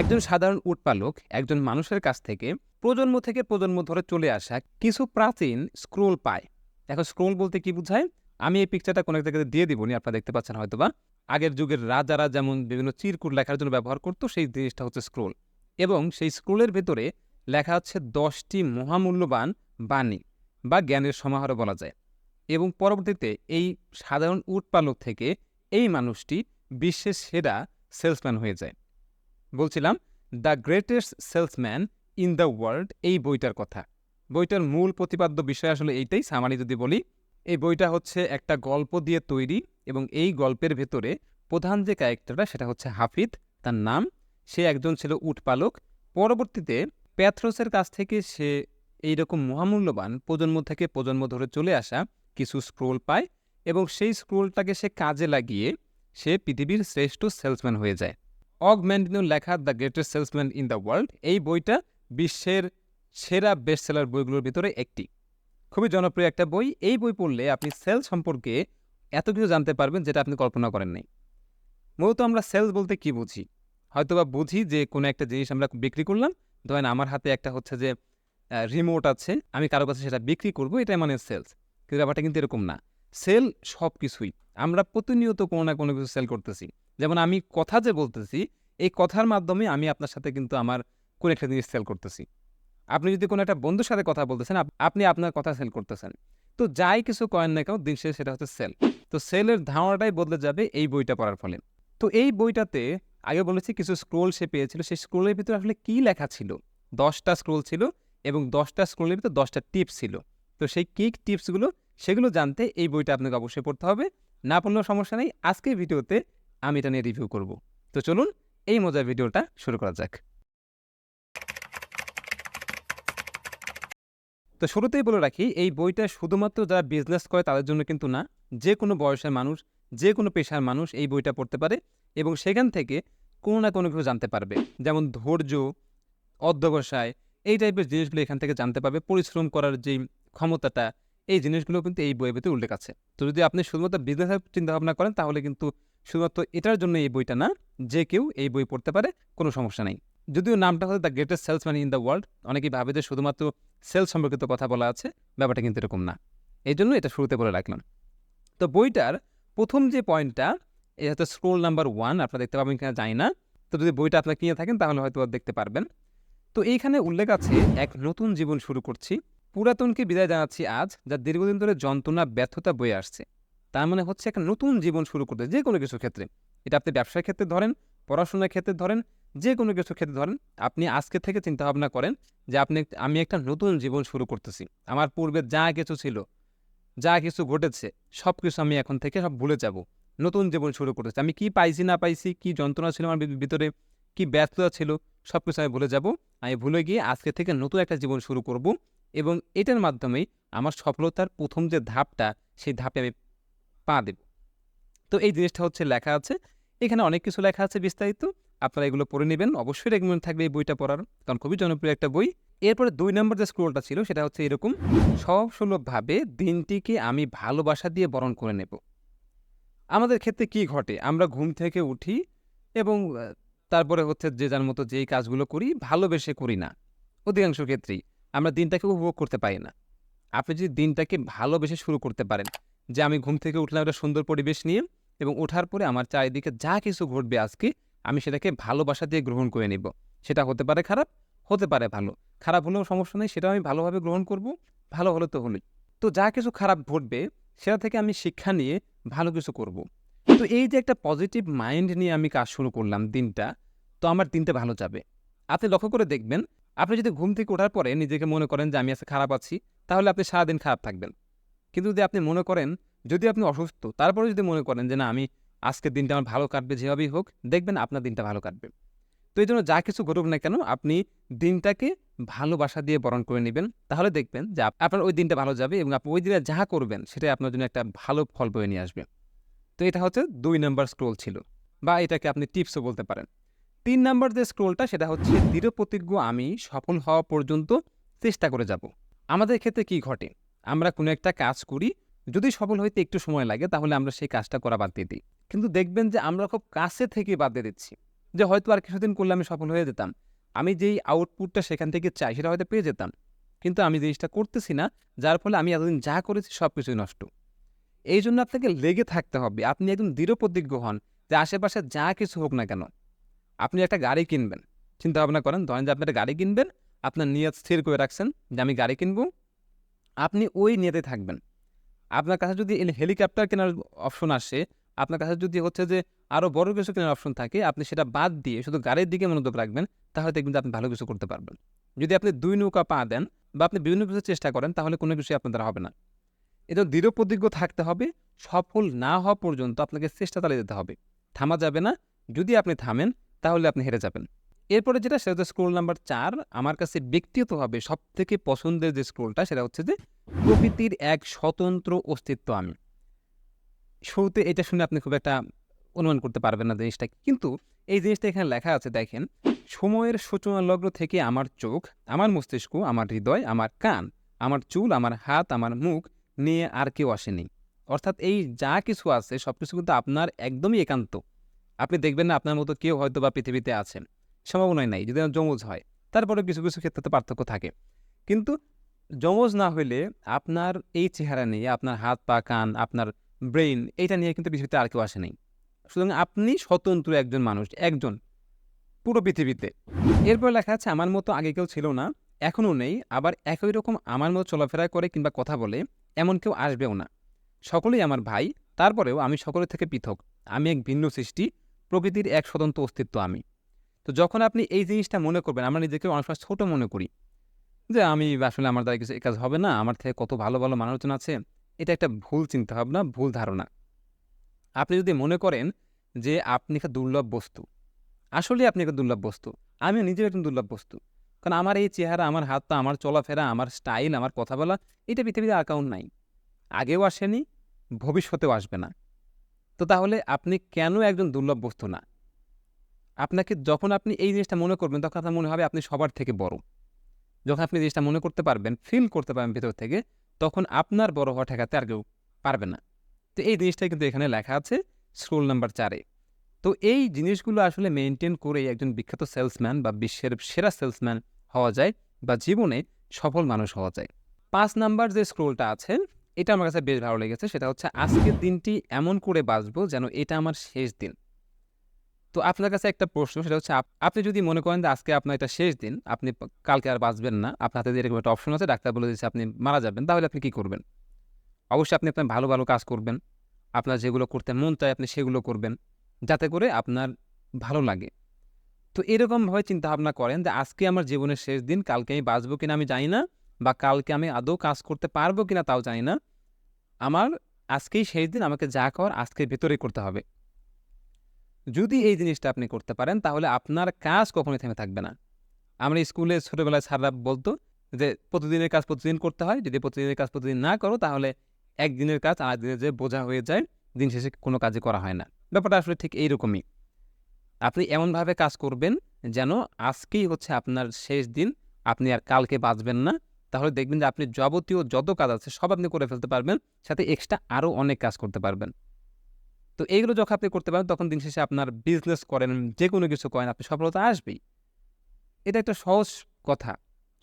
একজন সাধারণ উটপালক একজন মানুষের কাছ থেকে প্রজন্ম থেকে প্রজন্ম ধরে চলে আসা কিছু প্রাচীন স্ক্রোল পায়। এখন স্ক্রোল বলতে কি বোঝায়? আমি এই পিকচারটা কোনো এক জায়গাতে দিয়ে দিব নি আপনারা দেখতে পাচ্ছেন হয়তোবা। আগের যুগের রাজারা যেমন বিভিন্ন চিরকুট লেখার জন্য ব্যবহার করতো, সেই জিনিসটা হচ্ছে স্ক্রোল এবং সেই স্ক্রোলের ভেতরে লেখা হচ্ছে দশটি মহামূল্যবান বাণী বা জ্ঞানের সমাহার বলা যায়। এবং পরবর্তীতে এই সাধারণ উটপালক থেকে এই মানুষটি বিশ্বের সেরা সেলসম্যান হয়ে যায়। বলছিলাম the greatest salesman in the world এই বইটার কথা। বইটার মূল প্রতিপাদ্য বিষয় আসলে এইটাই। সামারি যদি বলি, এই বইটা হচ্ছে একটা গল্প দিয়ে তৈরি এবং এই গল্পের ভেতরে প্রধান যে ক্যারেক্টারটা সেটা হচ্ছে হাফিদ তার নাম, সে একজন ছিল উটপালক। পরবর্তীতে প্যাথ্রোসের কাছ থেকে সে এইরকম মহামূল্যবান প্রজন্ম থেকে প্রজন্ম ধরে চলে আসা কিছু স্ক্রোল পায় এবং সেই স্ক্রোলটাকে সে কাজে লাগিয়ে সে পৃথিবীর শ্রেষ্ঠ সেলসম্যান হয়ে যায়। অগ লেখা the greatest salesman in the world. এই বইটা বিশ্বের সেরা বেস্ট সেলার বইগুলোর ভিতরে একটি। খুবই জনপ্রিয় একটা বই। এই বই পড়লে আপনি সেল সম্পর্কে এত কিছু জানতে পারবেন যেটা আপনি কল্পনা করেন নাই। মূলত আমরা সেলস বলতে কি বুঝি? হয়তোবা বুঝি যে কোনো একটা জিনিস আমরা বিক্রি করলাম। ধরেন আমার হাতে একটা হচ্ছে যে রিমোট আছে। আমি কারও কাছে সেটা বিক্রি করব, এটাই মানে সেলস। কিন্তু ব্যাপারটা কিন্তু এরকম না। সেল সব কিছুই আমরা প্রতিনিয়ত কোনো না কোনো কিছু সেল করতেছি। যেমন আমি কথা যে বলতেছি, এই কথার মাধ্যমে আমি আপনার সাথে কিন্তু আমার কোনো একটা জিনিস সেল করতেছি। আপনি যদি কোনো একটা বন্ধুর সাথে কথা বলতেছেন আপনি আপনার কথা সেল করতেছেন। তো যাই কিছু কয়েন না কেন, দিন শেষে সেটা হচ্ছে সেল। তো সেলের ধারণাটাই বদলে যাবে এই বইটা পড়ার ফলে। তো এই বইটাতে আগে বলেছি, কিছু স্ক্রোল সে পেয়েছিল। সেই স্ক্রোলের ভিতরে আসলে কী লেখা ছিল? দশটা স্ক্রোল ছিল এবং দশটা স্ক্রোলের ভিতরে দশটা টিপস ছিল। তো সেই কী টিপসগুলো সেগুলো জানতে এই বইটা আপনাকে অবশ্যই পড়তে হবে। না পড়লেও সমস্যা নেই। আজকের ভিডিওতে আমি এটা নিয়ে রিভিউ করব। তো চলুন এই মজার ভিডিওটা শুরু করা যাক। তো শুরুতেই বলে রাখি, এই বইটা শুধুমাত্র যারা বিজনেস করে তাদের জন্য কিন্তু না। যে কোনো বয়সের মানুষ, যে কোনো পেশার মানুষ এই বইটা পড়তে পারে এবং সেখান থেকে কোনো না কোনো কিছু জানতে পারবে। যেমন ধৈর্য, অধ্যবসায়, এই টাইপের জিনিসগুলো এখান থেকে জানতে পারবে। পরিশ্রম করার যে ক্ষমতাটা এই জিনিসগুলো কিন্তু এই বইয়ের ভিতরে উল্লেখ আছে। তো যদি আপনি শুধুমাত্র বিজনেসের চিন্তাভাবনা করেন, তাহলে কিন্তু শুধুমাত্র এটার জন্য এই বইটা না, যে কেউ এই বই পড়তে পারে, কোনো সমস্যা নেই। যদিও নামটা হচ্ছে the greatest salesman in the world অনেকেই ভাবে যে শুধুমাত্র সেলস সম্পর্কিত কথা বলা আছে, ব্যাপারটা কিন্তু এরকম না। এই জন্য এটা শুরুতে বলে রাখলাম। তো বইটার প্রথম যে পয়েন্টটা এটা হচ্ছে স্ক্রোল নাম্বার ওয়ান আপনারা দেখতে পাবেন কিনা জানি না। তো যদি বইটা আপনারা কিনে থাকেন, তাহলে হয়তো দেখতে পারবেন। তো এইখানে উল্লেখ আছে, এক নতুন জীবন শুরু করছি। পুরাতনকে বিদায় জানাচ্ছি আজ, যা দীর্ঘদিন ধরে যন্ত্রণা, ব্যর্থতা বয়ে আসছে। তার মানে হচ্ছে একটা নতুন জীবন শুরু করতে, যে কোনো কিছু ক্ষেত্রে। এটা আপনি ব্যবসার ক্ষেত্রে ধরেন, পড়াশোনার ক্ষেত্রে ধরেন, যে কোনো কিছু ক্ষেত্রে ধরেন, আপনি আজকে থেকে চিন্তা ভাবনা করেন যে আপনি আমি একটা নতুন জীবন শুরু করতেছি। আমার পূর্বে যা কিছু ছিল, যা কিছু ঘটেছে সব কিছু আমি এখন থেকে সব ভুলে যাব। নতুন জীবন শুরু করতেছি। আমি কি পাইছি, না পাইছি, কি যন্ত্রণা ছিল আমার ভিতরে, কি ব্যর্থতা ছিল সব কিছু আমি ভুলে যাব। আমি ভুলে গিয়ে আজকে থেকে নতুন একটা জীবন শুরু করব। এবং এটার মাধ্যমেই আমার সফলতার প্রথম যে ধাপটা, সেই ধাপে আমি পা দেব। তো এই জিনিসটা হচ্ছে লেখা আছে। এখানে অনেক কিছু লেখা আছে বিস্তারিত। আপনারা এগুলো পড়ে নেবেন। অবশ্যই রেকমেন্ড থাকবে এই বইটা পড়ার, কারণ খুবই জনপ্রিয় একটা বই। এরপরে দুই নম্বর যে স্ক্রোলটা ছিল, সেটা হচ্ছে এরকম সহজসুলভভাবে দিনটিকে আমি ভালোবাসা দিয়ে বরণ করে নেব। আমাদের ক্ষেত্রে কি ঘটে? আমরা ঘুম থেকে উঠি এবং তারপরে হচ্ছে যে যার মতো যেই কাজগুলো করি, ভালোবেসে করি না। অধিকাংশ ক্ষেত্রেই। আমরা দিনটাকে উপভোগ করতে পারি না। আপনি যদি দিনটাকে ভালোবেসে শুরু করতে পারেন, যে আমি ঘুম থেকে উঠলাম একটা সুন্দর পরিবেশ নিয়ে এবং ওঠার পরে আমার চারিদিকে যা কিছু ঘটবে আজকে, আমি সেটাকে ভালোবাসা দিয়ে গ্রহণ করে নিব। সেটা হতে পারে খারাপ, হতে পারে ভালো। খারাপ হলেও সমস্যা নেই সেটা আমি ভালোভাবে গ্রহণ করব, ভালো হলে তো হলোই। তো যা কিছু খারাপ ঘটবে, সেটা থেকে আমি শিক্ষা নিয়ে ভালো কিছু করব। তো এই যে একটা পজিটিভ মাইন্ড নিয়ে আমি কাজ শুরু করলাম দিনটা, তো আমার দিনটা ভালো যাবে। আপনি লক্ষ্য করে দেখবেন আপনি যদি ঘুম থেকে ওঠার পরে নিজেকে মনে করেন যে আমি আজকে খারাপ আছি, তাহলে আপনি সারাদিন খারাপ থাকবেন। কিন্তু যদি আপনি মনে করেন, যদি আপনি অসুস্থ, তারপরে যদি মনে করেন যে না, আমি আজকের দিনটা আমার ভালো কাটবে, যেভাবেই হোক, দেখবেন আপনার দিনটা ভালো কাটবে। তো এই জন্য যা কিছু ঘটুক না কেন, আপনি দিনটাকে ভালোবাসা দিয়ে বরণ করে নেবেন। তাহলে দেখবেন যে আপনার ওই দিনটা ভালো যাবে এবং আপনি ওই দিনে যা করবেন, সেটাই আপনার জন্য একটা ভালো ফল বয়ে নিয়ে আসবে। তো এটা হচ্ছে দুই নাম্বার স্ক্রোল ছিল বা এটাকে আপনি টিপসও বলতে পারেন। তিন নাম্বার যে স্ক্রোলটা সেটা হচ্ছে, দৃঢ় প্রতিজ্ঞ আমি সফল হওয়া পর্যন্ত চেষ্টা করে যাব। আমাদের ক্ষেত্রে কি ঘটে? আমরা কোনো একটা কাজ করি, যদি সফল হইতে একটু সময় লাগে, তাহলে আমরা সেই কাজটা করা বাদ দিয়ে দিই। কিন্তু দেখবেন যে, আমরা খুব কাছে থেকে বাদ দিয়ে দিচ্ছি। যে, হয়তো আর কিছুদিন করলে আমি সফল হয়ে যেতাম। আমি যেই আউটপুটটা সেখান থেকে চাই, সেটা হয়তো পেয়ে যেতাম। কিন্তু আমি জিনিসটা করতেছি না, যার ফলে আমি এতদিন যা করেছি সব কিছুই নষ্ট। এই জন্য আপনাকে লেগে থাকতে হবে। আপনি একদম দৃঢ় প্রতিজ্ঞ হন যে, আশেপাশে যা কিছু হোক না কেন আপনি একটা গাড়ি কিনবেন। চিন্তা ভাবনা করেন, ধরেন যে আপনি একটা গাড়ি কিনবেন, আপনার নিয়ত স্থির করে রাখছেন যে আমি গাড়ি কিনবো। আপনি ওই নিয়তে থাকবেন। আপনার কাছে যদি হেলিকপ্টার কেনার অপশন আসে, আপনার কাছে যদি হচ্ছে যে আরও বড় কিছু কেনার অপশন থাকে, আপনি সেটা বাদ দিয়ে শুধু গাড়ির দিকে মনোযোগ রাখবেন, তাহলে দেখবেন যে আপনি ভালো কিছু করতে পারবেন। যদি আপনি দুই নৌকা পা দেন বা আপনি বিভিন্ন কিছু চেষ্টা করেন, তাহলে কোনো কিছুই আপনার হবে না। এটা দৃঢ় প্রতিজ্ঞ থাকতে হবে, সফল না হওয়া পর্যন্ত আপনাকে চেষ্টা চালিয়ে যেতে হবে। থামা যাবে না। যদি আপনি থামেন তাহলে আপনি হেরে যাবেন। এরপরে যেটা, সেটা হচ্ছে স্ক্রোল নাম্বার চার। আমার কাছে ব্যক্তিগতভাবে সব থেকে পছন্দের যে স্ক্রোলটা সেটা হচ্ছে যে, প্রকৃতির এক স্বতন্ত্র অস্তিত্ব আমি। শুরুতে এটা শুনে আপনি খুব একটা অনুমান করতে পারবেন না জিনিসটা। কিন্তু এই জিনিসটা এখানে লেখা আছে, দেখেন, সময়ের সূচনা লগ্ন থেকে আমার চোখ, আমার মস্তিষ্ক, আমার হৃদয়, আমার কান, আমার চুল, আমার হাত, আমার মুখ নিয়ে আর কেউ আসেনি। অর্থাৎ এই যা কিছু আছে সব কিছু কিন্তু আপনার একদমই একান্ত। আপনি দেখবেন না আপনার মতো কেউ হয়তো বা পৃথিবীতে আছেন সম্ভাবনাই নাই, যদি যমজ হয়। তারপরে কিছু কিছু ক্ষেত্রে তো পার্থক্য থাকে। কিন্তু যমজ না হইলে আপনার এই চেহারা নিয়ে, আপনার হাত পা, কান, আপনার ব্রেইন, এইটা নিয়ে কিন্তু পৃথিবীতে আর কেউ আসে নাই। সুতরাং আপনি স্বতন্ত্র একজন মানুষ, একজন পুরো পৃথিবীতে। এরপর লেখা আছে, আমার মতো আগে কেউ ছিল না, এখনও নেই, আবার একই রকম আমার মতো চলাফেরা করে কিংবা কথা বলে, এমন কেউ আসবেও না। সকলেই আমার ভাই, তারপরেও আমি সকলের থেকে পৃথক। আমি এক ভিন্ন সৃষ্টি প্রকৃতির এক স্বতন্ত্র অস্তিত্ব আমি। তো যখন আপনি এই জিনিসটা মনে করবেন, আমরা নিজেকে অনেক সময় ছোটো মনে করি যে আমি আসলে আমার দ্বারা কিছু কাজ হবে না, আমার থেকে কত ভালো ভালো মানুষজন আছে, এটা একটা ভুল চিন্তাভাবনা, ভুল ধারণা। আপনি যদি মনে করেন যে আপনি একটা দুর্লভ বস্তু আসলে আপনি একটা দুর্লভ বস্তু, আমিও নিজেও একটা দুর্লভ বস্তু, কারণ আমার এই চেহারা, আমার হাত পা আমার চলাফেরা, আমার স্টাইল, আমার কথা বলা, এটা পৃথিবীতে অ্যাকাউন্ট নাই। আগেও আসেনি, ভবিষ্যতেও আসবে না। তো তাহলে আপনি কেন একজন দুর্লভ বস্তু না? আপনাকে যখন আপনি এই জিনিসটা মনে করবেন, তখন আপনার মনে হবে আপনি সবার থেকে বড়। যখন আপনি জিনিসটা মনে করতে পারবেন ফিল করতে পারবেন ভেতর থেকে, তখন আপনার বড় হওয়া ঠেকাতে আর কেউ পারবে না। তো এই জিনিসটাই কিন্তু এখানে লেখা আছে স্ক্রোল নাম্বার চারে। তো এই জিনিসগুলো আসলে মেনটেন করে একজন বিখ্যাত সেলসম্যান বা বিশ্বের সেরা সেলসম্যান হওয়া যায় বা জীবনে সফল মানুষ হওয়া যায়। পাঁচ নাম্বার যে স্ক্রোলটা আছে এটা আমার কাছে বেশ ভালো লেগেছে। সেটা হচ্ছে আজকের দিনটি এমন করে বাঁচবো যেন এটা আমার শেষ দিন। তো আপনার কাছে একটা প্রশ্ন, সেটা হচ্ছে আপনি যদি মনে করেন যে আজকে আপনার এটা শেষ দিন, আপনি কালকে আর বাঁচবেন না, আপনার হাতে এরকম একটা অপশন আছে, ডাক্তার বলে দিচ্ছে আপনি মারা যাবেন, তাহলে আপনি কি করবেন? অবশ্যই আপনি আপনার ভালো ভালো কাজ করবেন। আপনার যেগুলো করতে মন চায়, আপনি সেগুলো করবেন, যাতে করে আপনার ভালো লাগে। তো এরকমভাবে চিন্তা ভাবনা করেন যে আজকে আমার জীবনের শেষ দিন, কালকে আমি বাঁচবো কিনা আমি জানি না। বা কালকে আমি আদৌ কাজ করতে পারব কিনা তাও জানি না। আমার আজকেই শেষ দিন, আমাকে যা কর আজকের ভেতরেই করতে হবে। যদি এই জিনিসটা আপনি করতে পারেন, তাহলে আপনার কাজ কখনোই থেমে থাকবে না। আমরা স্কুলে ছোটোবেলায় স্যাররা বলতো যে, প্রতিদিনের কাজ প্রতিদিন করতে হয়। যদি প্রতিদিনের কাজ প্রতিদিন না করো, তাহলে একদিনের কাজ আর দিনের যে বোঝা হয়ে যায়, দিন শেষে কোনো কাজই করা হয় না। ব্যাপারটা আসলে ঠিক এইরকমই। আপনি এমনভাবে কাজ করবেন যেন আজকেই হচ্ছে আপনার শেষ দিন, আপনি আর কালকে বাঁচবেন না। তাহলে দেখবেন যে আপনি যাবতীয় যত কাজ আছে সব আপনি করে ফেলতে পারবেন, সাথে এক্সট্রা আরও অনেক কাজ করতে পারবেন। তো এইগুলো যখন আপনি করতে পারেন, তখন দিন শেষে আপনার বিজনেস করেন যে কোনো কিছু করেন, আপনি সফলতা আসবেই। এটা একটা সহজ কথা।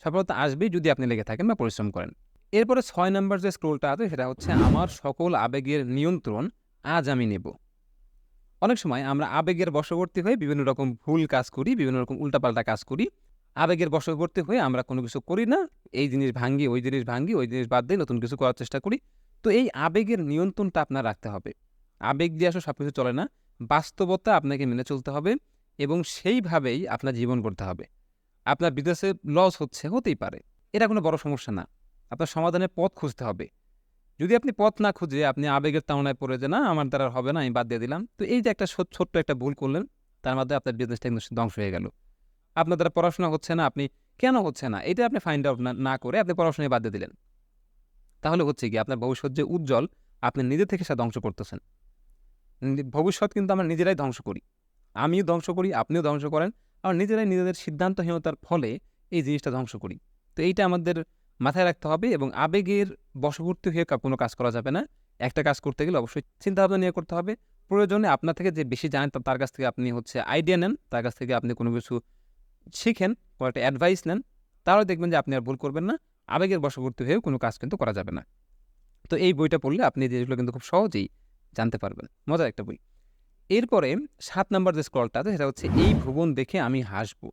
সফলতা আসবেই যদি আপনি লেগে থাকেন বা পরিশ্রম করেন। এরপরে ছয় নম্বর যে স্ক্রোলটা আছে, সেটা হচ্ছে আমার সকল আবেগের নিয়ন্ত্রণ আজ আমি নেব। অনেক সময় আমরা আবেগের বশবর্তী হয়ে বিভিন্ন রকম ভুল কাজ করি, বিভিন্ন রকম উল্টাপাল্টা কাজ করি আবেগের বশবর্তী হয়ে আমরা কোনো কিছু করি না, এই জিনিস ভাঙ্গি, ওই জিনিস ভাঙ্গি, ওই জিনিস বাদ দিয়ে নতুন কিছু করার চেষ্টা করি। তো এই আবেগের নিয়ন্ত্রণটা আপনার রাখতে হবে। আবেগ দিয়ে আসলে সব কিছু চলে না, বাস্তবতা আপনাকে মেনে চলতে হবে এবং সেইভাবেই আপনার জীবন করতে হবে। আপনার বিদেশে লস হচ্ছে, হতেই পারে। এটা কোনো বড় সমস্যা না। আপনার সমাধানের পথ খুঁজতে হবে। যদি আপনি পথ না খুঁজে আপনি আবেগের তাড়নায় পড়ে যে, না, আমার দ্বারা হবে না, আমি বাদ দিয়ে দিলাম। তো এই যে একটা ছোট্ট একটা ভুল করলেন, তার মধ্যে আপনার বিজনেসটা কিন্তু ধ্বংস হয়ে গেল। আপনার দ্বারা পড়াশোনা হচ্ছে না, আপনি কেন হচ্ছে না? এটা আপনি ফাইন্ড আউট না করে আপনি পড়াশোনায় বাদ দিলেন। তাহলে হচ্ছে কি, আপনার ভবিষ্যৎ যে উজ্জ্বল, আপনি নিজে থেকে সেটা ধ্বংস করতেছেন। ভবিষ্যৎ কিন্তু আমরা নিজেরাই ধ্বংস করি। আমিও ধ্বংস করি, আপনিও ধ্বংস করেন। আর নিজেরাই নিজেদের সিদ্ধান্তহীনতার ফলে এই জিনিসটা ধ্বংস করি। তো এইটা আমাদের মাথায় রাখতে হবে এবং আবেগের বশবর্তী হয়ে কোনো কাজ করা যাবে না। একটা কাজ করতে গেলে অবশ্যই চিন্তাভাবনা নিয়ে করতে হবে। প্রয়োজনে আপনার থেকে যে বেশি জানেন তার কাছ থেকে আপনি হচ্ছে আইডিয়া নেন। তার কাছ থেকে আপনি কোনো কিছু শিখেন কোনো একটা অ্যাডভাইস নেন, তাহলে দেখবেন যে আপনি আর ভুল করবেন না। আবেগের বশবর্তী হয়েও কোনো কাজ কিন্তু করা যাবে না। তো এই বইটা পড়লে আপনি এই জিনিসগুলো কিন্তু খুব সহজেই জানতে পারবেন। মজার একটা বই। এরপরে সাত নম্বর যে স্ক্রলটা আছে, সেটা হচ্ছে, এই ভুবন দেখে আমি হাসবো।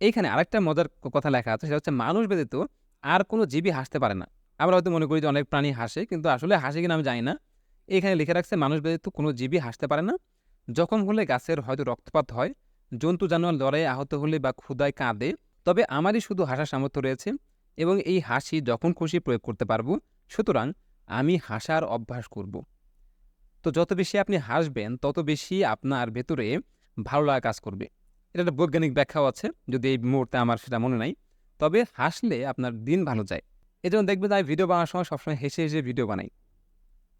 এইখানে আরেকটা মজার কথা লেখা আছে, সেটা হচ্ছে, মানুষ ব্যতীত আর কোনো জীবই হাসতে পারে না। আমরা হয়তো মনে করি যে অনেক প্রাণী হাসে, কিন্তু আসলে হাসে কিনা আমি জানি না। এখানে লিখে রাখছে, মানুষ ব্যতীত কোনো জীবই হাসতে পারে না। যখন হলে গাছের হয়তো রক্তপাত হয় জন্তু জানোয়ার লড়াইয়ে আহত হলে বা ক্ষুদায় কাঁদে, তবে আমারই শুধু হাসার সামর্থ্য রয়েছে এবং এই হাসি যখন খুশি প্রয়োগ করতে পারব, সুতরাং আমি হাসার অভ্যাস করব। তো যত বেশি আপনি হাসবেন, তত বেশি আপনার ভেতরে ভালো লাগা কাজ করবে। এটা একটা বৈজ্ঞানিক ব্যাখ্যাও আছে, যদি এই মুহূর্তে আমার সেটা মনে নাই। তবে হাসলে আপনার দিন ভালো যায়। এই জন্য দেখবেন আমি ভিডিও বানানোর সময় সবসময় হেসে হেসে ভিডিও বানাই।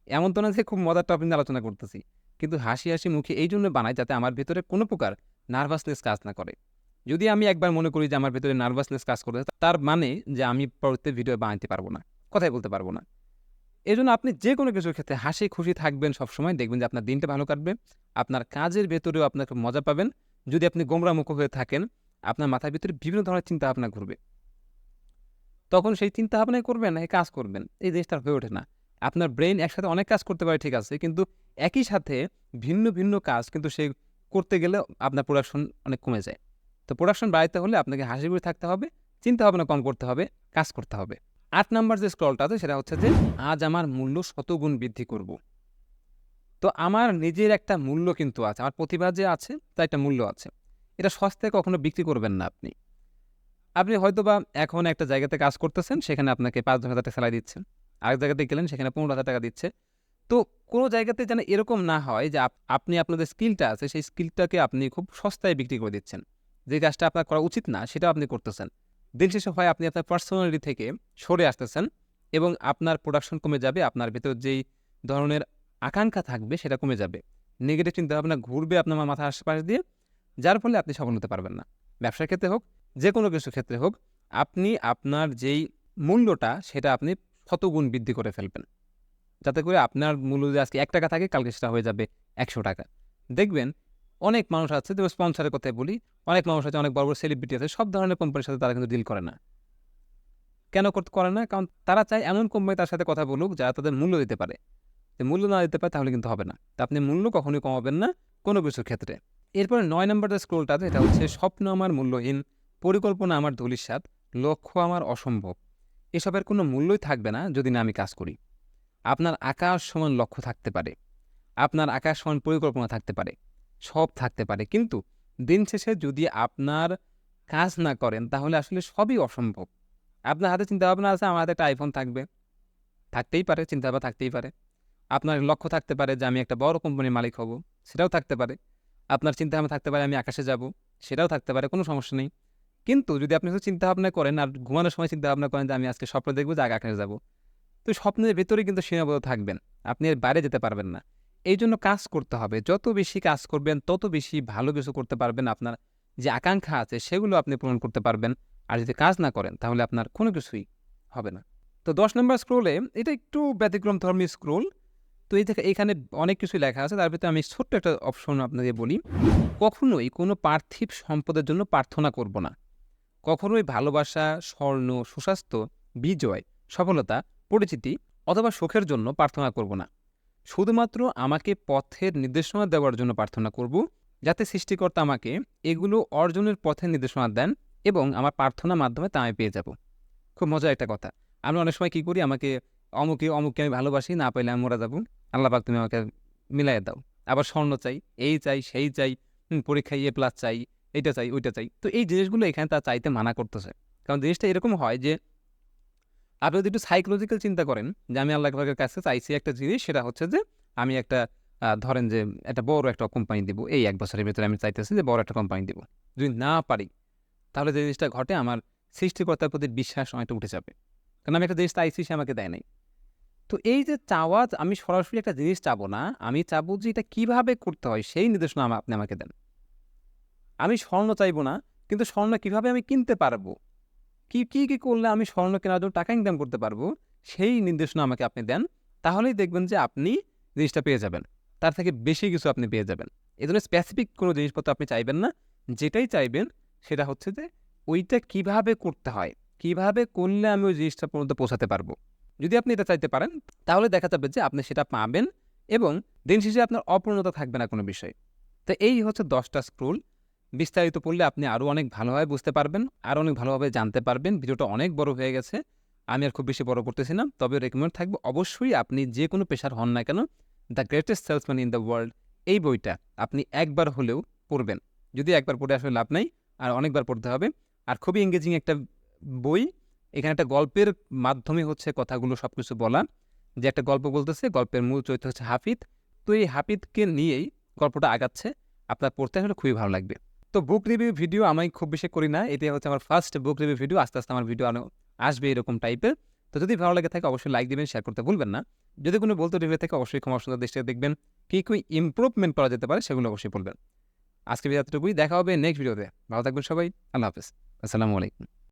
এমন তো না যে খুব মজার টপিক আলোচনা করতেছি, কিন্তু হাসি হাসি মুখে এই জন্য বানাই যাতে আমার ভেতরে কোনো প্রকার নার্ভাসনেস কাজ না করে। যদি আমি একবার মনে করি যে আমার ভেতরে নার্ভাসনেস কাজ করে তার মানে যে আমি পরবর্তী ভিডিও বানাইতে পারব না, কথাই বলতে পারব না। এই জন্য আপনি যে কোনো কিছুর ক্ষেত্রে হাসি খুশি থাকবেন সবসময়, দেখবেন যে আপনার দিনটা ভালো কাটবে, আপনার কাজের ভেতরেও আপনার খুব মজা পাবেন। যদি আপনি গোমরামুখ হয়ে থাকেন, আপনার মাথার ভিতরে বিভিন্ন ধরনের চিন্তা ভাবনা ঘুরবে। তখন সেই চিন্তা ভাবনাই করবেন না কাজ করবেন। এই জিনিসটা হয়ে ওঠে না। আপনার ব্রেন একসাথে অনেক কাজ করতে পারে, ঠিক আছে, কিন্তু একই সাথে ভিন্ন ভিন্ন কাজ কিন্তু সে করতে গেলে আপনার প্রোডাকশন অনেক কমে যায়। তো প্রোডাকশন বাড়াইতে হলে আপনাকে হাসি খুশি থাকতে হবে চিন্তা ভাবনা কম করতে হবে, কাজ করতে হবে। আট নাম্বার যে স্ক্রলটা আছে সেটা হচ্ছে যে, আজ আমার মূল্য শতগুণ বৃদ্ধি করব। তো আমার নিজের একটা মূল্য কিন্তু আছে, আমার প্রতিভা যে আছে, তার একটা মূল্য আছে। এটা সস্তায় কখনো বিক্রি করবেন না আপনি। আপনি হয়তোবা এখন একটা জায়গাতে কাজ করতেছেন, সেখানে আপনাকে পাঁচ দশ হাজার টাকা স্যালারি দিচ্ছেন। আরেক জায়গাতে গেলেন, সেখানে পনেরো হাজার টাকা দিচ্ছে। তো কোনো জায়গাতে যেন এরকম না হয় যে আপনি আপনাদের স্কিলটা আছে, সেই স্কিলটাকে আপনি খুব সস্তায় বিক্রি করে দিচ্ছেন। যে কাজটা আপনার করা উচিত না, সেটাও আপনি করতেছেন। দিন শেষে হয় আপনি আপনার পার্সোনালিটি থেকে সরে আসতেছেন এবং আপনার প্রোডাকশন কমে যাবে, আপনার ভেতর যেই ধরনের আকাঙ্ক্ষা থাকবে, সেটা কমে যাবে। নেগেটিভ চিন্তাভাবনা ঘুরবে আপনার মাথার আশেপাশে দিয়ে, যার ফলে আপনি সফল হতে পারবেন না। ব্যবসার ক্ষেত্রে হোক যে কোনো কিছু ক্ষেত্রে হোক, আপনি আপনার যেই মূল্যটা, সেটা আপনি শতগুণ বৃদ্ধি করে ফেলবেন। যাতে করে আপনার মূল্য যদি আজকে এক টাকা থাকে, কালকে সেটা হয়ে যাবে একশো টাকা। দেখবেন, অনেক মানুষ আছে যেমন স্পন্সরের কথাই বলি, অনেক মানুষ আছে, অনেক বড় বড় সেলিব্রিটি আছে, সব ধরনের কোম্পানির সাথে তারা কিন্তু ডিল করে না। কেন করতে, করে না? কারণ তারা চায় এমন কোম্পানি তার সাথে কথা বলুক যারা তাদের মূল্য দিতে পারে। যে মূল্য না দিতে পারে তাহলে কিন্তু হবে না। তা আপনি মূল্য কখনোই কমাবেন না কোনো কিছুর ক্ষেত্রে। এরপরে নয় নম্বর যে স্ক্রোলটা আছে, এটা হচ্ছে স্বপ্ন আমার মূল্যহীন পরিকল্পনা আমার ধূলিসাৎ লক্ষ্য আমার অসম্ভব। এসবের কোনো মূল্যই থাকবে না যদি না আমি কাজ করি। আপনার আকাশ সমান লক্ষ্য থাকতে পারে। আপনার আকাশ সমান পরিকল্পনা থাকতে পারে। সব থাকতে পারে। কিন্তু দিন শেষে যদি আপনার কাজ না করেন, তাহলে আসলে সবই অসম্ভব। আপনার হাতে চিন্তাভাবনা আছে, আমার হাতে একটা আইফোন থাকবে। থাকতেই পারে, চিন্তাভাবনা থাকতেই পারে। আপনার লক্ষ্য থাকতে পারে যে আমি একটা বড় কোম্পানির মালিক হব, সেটাও থাকতে পারে। আপনার চিন্তাভাবনা থাকতে পারে, আমি আকাশে যাব, সেটাও থাকতে পারে, কোনো সমস্যা নেই। কিন্তু যদি আপনি শুধু চিন্তাভাবনা করেন আর ঘুমানোর সময় চিন্তাভাবনা করেন যে আমি আজকে স্বপ্ন দেখব যে আগে আকাশে যাব তো স্বপ্নের ভেতরে কিন্তু সীমাবদ্ধ থাকবেন। আপনি এর বাইরে যেতে পারবেন না। এই জন্য কাজ করতে হবে। যত বেশি কাজ করবেন, তত বেশি ভালো কিছু করতে পারবেন আপনার যে আকাঙ্ক্ষা আছে, সেগুলো আপনি পূরণ করতে পারবেন। আর যদি কাজ না করেন, তাহলে আপনার কোনো কিছুই হবে না। তো দশ নম্বর স্ক্রোলে এটা একটু ব্যতিক্রম ধর্মী স্ক্রোল তো এই এখানে অনেক কিছু লেখা আছে। তার ভিতরে আমি ছোট্ট একটা অপশন আপনাকে বলি। কখনোই কোনো পার্থিব সম্পদের জন্য প্রার্থনা করব না। কখনোই ভালোবাসা, স্বর্ণ, সুস্বাস্থ্য, বিজয়, সফলতা পরিচিতি অথবা সুখের জন্য প্রার্থনা করব না। শুধুমাত্র আমাকে পথের নির্দেশনা দেওয়ার জন্য প্রার্থনা করব, যাতে সৃষ্টিকর্তা আমাকে এগুলো অর্জনের পথের নির্দেশনা দেন এবং আমার প্রার্থনার মাধ্যমে তা আমি পেয়ে যাব। খুব মজার একটা কথা। আমি অনেক সময় কী করি, আমাকে অমুকে, অমুককে আমি ভালোবাসি, না পাইলে আমি মরা যাব। আল্লাহ তুমি আমাকে মিলাই দাও। আবার স্বর্ণ চাই, এই চাই, সেই চাই পরীক্ষায় এ প্লাস চাই, এইটা চাই, ওইটা চাই। তো এই জিনিসগুলো এখানে তা চাইতে মানা করতেছে। কারণ জিনিসটা এরকম হয় যে আপনি যদি একটু সাইকোলজিক্যাল চিন্তা করেন যে আমি আল্লাহ পাকের কাছে চাইছি একটা জিনিস, সেটা হচ্ছে যে আমি একটা ধরেন যে একটা বড় একটা কোম্পানি দিব। এই এক বছরের ভিতরে আমি চাইতেছি যে বড় একটা কোম্পানি দিব। যদি না পারি, তাহলে যে জিনিসটা ঘটে আমার সৃষ্টিকর্তার প্রতি বিশ্বাস অনেকটা উঠে যাবে। কারণ আমি একটা জিনিস চাইছি, সে আমাকে দেয় নাই। তো এই যে চাওয়া, আমি সরাসরি একটা জিনিস চাবো না, আমি চাবো যে এটা কীভাবে করতে হয়, সেই নির্দেশনা আপনি আমাকে দেন। আমি স্বর্ণ চাইব না, কিন্তু স্বর্ণ কীভাবে আমি কিনতে পারব? কি কি কি করলে আমি স্বর্ণ কেনার জন্য টাকা ইনকাম করতে পারব? সেই নির্দেশনা আমাকে আপনি দেন। তাহলেই দেখবেন যে আপনি জিনিসটা পেয়ে যাবেন। তার থেকে বেশি কিছু আপনি পেয়ে যাবেন। এই জন্য স্পেসিফিক কোনো জিনিসপত্র আপনি চাইবেন না। যেটাই চাইবেন, সেটা হচ্ছে যে ওইটা কীভাবে করতে হয়? কীভাবে করলে আমি ওই জিনিসটা পর্যন্ত পৌঁছাতে পারব? যদি আপনি এটা চাইতে পারেন, তাহলে দেখা যাবে যে আপনি সেটা পাবেন এবং দিন শেষে আপনার অপূর্ণতা থাকবে না কোনো বিষয়। তো এই হচ্ছে দশটা স্ক্রুল বিস্তারিত পড়লে আপনি আরও অনেক ভালোভাবে বুঝতে পারবেন আরও অনেক ভালোভাবে জানতে পারবেন। ভিডিওটা অনেক বড় হয়ে গেছে, আমি আর খুব বেশি বড় করতেছি না। তবে রেকমেন্ড থাকবে অবশ্যই আপনি যে কোনো পেশার হন না কেন the greatest salesman in the world এই বইটা আপনি একবার হলেও পড়বেন। যদি একবার পড়ে আসলে লাভ নাই, আর অনেকবার পড়তে হবে। আর খুবই এঙ্গেজিং একটা বই, এখানে একটা গল্পের মাধ্যমে হচ্ছে কথাগুলো সব কিছু বলা। যে একটা গল্প বলতেছে, গল্পের মূল চরিত্র হচ্ছে হাফিদ তো এই হাফিদকে নিয়েই গল্পটা আগাচ্ছে। আপনার পড়তে আসলে খুবই ভালো লাগবে। তো বুক রিভিউ ভিডিও আমি খুব বেশি করি না। এটা হচ্ছে আমার ফার্স্ট বুক রিভিউ ভিডিও আস্তে আস্তে আমার ভিডিও আরও আসবে এরকম টাইপের তো যদি ভালো লাগে থাকে অবশ্যই লাইক দেবেন শেয়ার করতে ভুলবেন না। যদি কোনো বলতে রিভিউ থাকে অবশ্যই ক্ষমা সুন্দর দৃষ্টিতে দেখবেন। কী কী ইম্প্রুভমেন্ট করা যেতে পারে সেগুলো অবশ্যই বলবেন। আজকে ভিডিও এতটুকুই, দেখা হবে নেক্সট ভিডিওতে ভালো থাকবেন সবাই, আল্লাহ হাফিজ। আসসালামু আলাইকুম।